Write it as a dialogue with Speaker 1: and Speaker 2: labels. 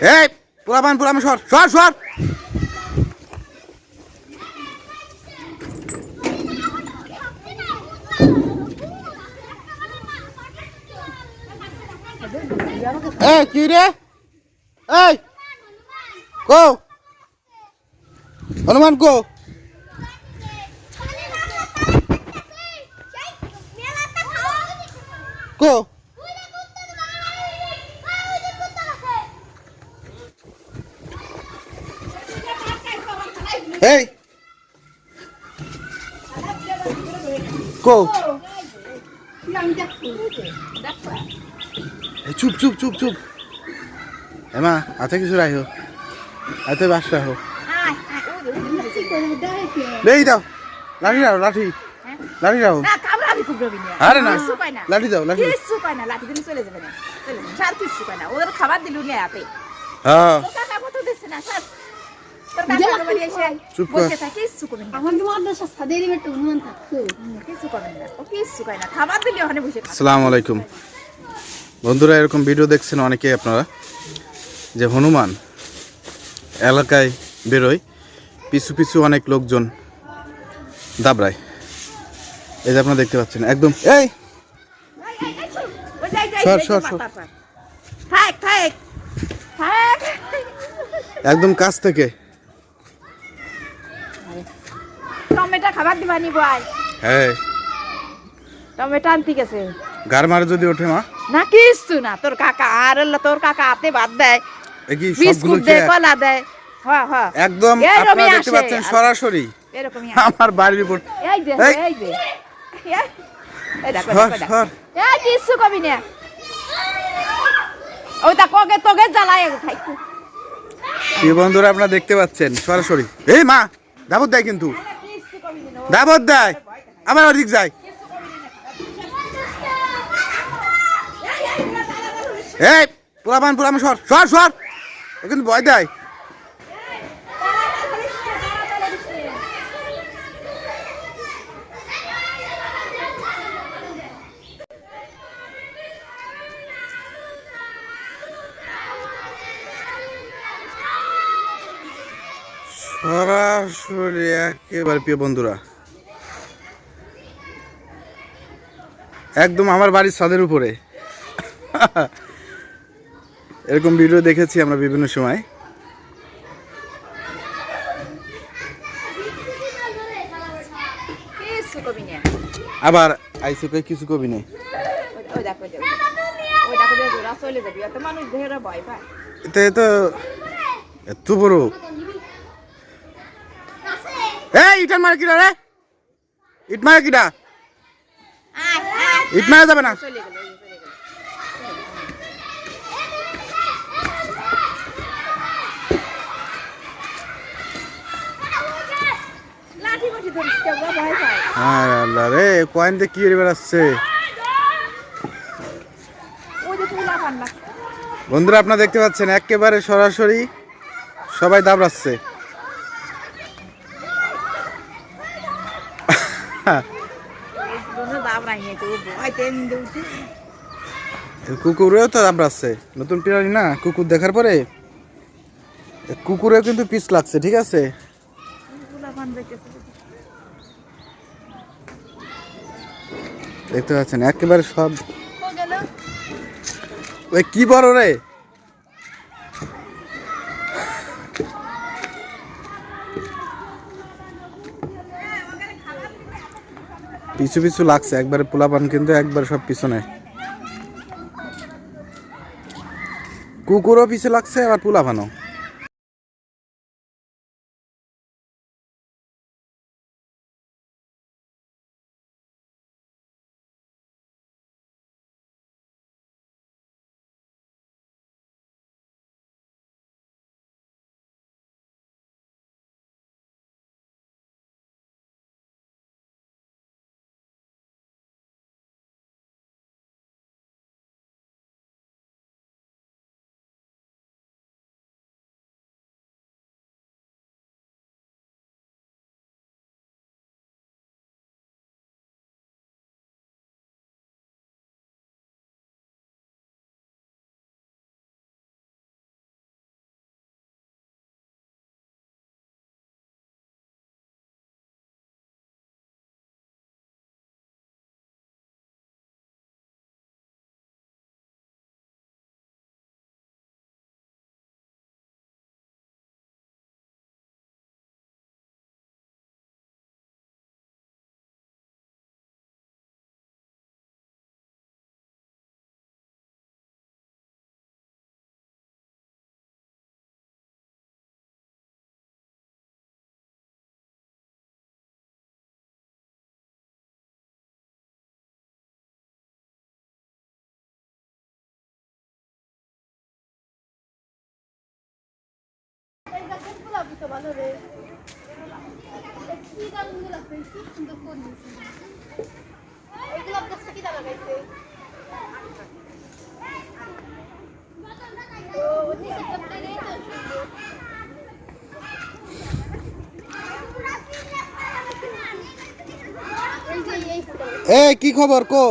Speaker 1: এই পুরাবান পুরাবান সর সর সর। এই কি রে? এই কো। হনুমান কো। কো এই কো চুপ চুপ চুপ চুপ এমা হাতে কিছু রাখো হাতে বাস রাখো এই দাও লাঠি দাও লাঠি লাঠি দাও আরে না লাঠি দাও লাঠি
Speaker 2: কিচ্ছু কয় না লাঠি দিলে চলে যাবে না চলে যাবে সার কিচ্ছু কয় না ওদের খাবার দিলু না আপে
Speaker 1: হ্যাঁ
Speaker 2: কাকা কত দিচ্ছে না এসে
Speaker 1: চুপ কর।
Speaker 2: কিচ্ছু করবেন না
Speaker 3: আমার তো মাদ্রাসা সাদের বেটে হনুমান থাকতো
Speaker 2: হুম, কিচ্ছু করবেন না ও কিচ্ছু কয় না খাবার দিলে ওখানে বসে
Speaker 1: আসসালামু আলাইকুম বন্ধুরা এরকম ভিডিও দেখছেন অনেকে আপনারা যে হনুমান এলাকায় বেরোয় পিছু পিছু অনেক লোকজন দাবড়ায় এই যে আপনারা দেখতে পাচ্ছেন একদম এই সর, একদম কাছ থেকে
Speaker 2: টমেটো খাবার দিবা নি
Speaker 1: হ্যাঁ
Speaker 2: টমেটো আনতে গেছে।
Speaker 1: গার মারে যদি ওঠে মা।
Speaker 2: না কিচ্ছু না তোর কাকা আর তোর কাকা হাতে ভাত দেয়। বিস্কুট দেয় কলা দেয়। হ্যাঁ হ্যাঁ
Speaker 1: একদম আপনারা দেখতে পাচ্ছেন সরাসরি
Speaker 2: এরকমই
Speaker 1: আমার বাড়ির উপর।
Speaker 2: এই যে
Speaker 1: এই।
Speaker 2: যে। কবি না। কগে তোগে জ্বালায়
Speaker 1: বন্ধুরা আপনারা দেখতে পাচ্ছেন সরাসরি। এই মা। দাবত দেয় কিন্তু দাবত দেয় আবার ওদিক যায় এই পুরাবান পুরাবান সর সর সর কিন্তু ভয় দেয় সরাসরি একেবারে প্রিয় বন্ধুরা একদম আমার বাড়ির ছাদের উপরে। এরকম ভিডিও দেখেছি আমরা বিভিন্ন সময়। আবার আইসে কই কিছু কবি নেই।
Speaker 2: ওই- ওই দেখো ওই দেখো। ওই দেখো যে ওরা চলে যাবি এত মানুষ দেখে ভয় পায়
Speaker 1: এতে তো এত বড় এই ইটার মারে কিরা রে ইট মারে কিরা ইট মারা যাবে না? আল্লাহ রে কয়েন দিয়ে কি
Speaker 2: পান্না
Speaker 1: বন্ধুরা আপনারা দেখতে পাচ্ছেন একেবারে সরাসরি সবাই দাবড়াচ্ছে। কুকুরেও তো দাবড়াচ্ছে নতুন পিরানি না? কুকুর দেখার পরে? কুকুরেও কিন্তু পিস লাগছে, ঠিক আছে? দেখতে পাচ্ছেন, একেবারে সব ওই কি বড় রে? পিছু পিছু লাগছে একবারে পোলাপান কিন্তু একবার সব পিছনে। কুকুরও পিছু লাগছে আবার পোলাপানও।
Speaker 3: কত ভালো রে কি গাছগুলো লাগছে কি সুন্দর ফুল দিছে এই গোলাপ গাছটা কি দাঁড়া গাইছে ও ওই সেটআপটা রে তো সুন্দর এই যে এই ফুলটা
Speaker 1: এ কি খবর কো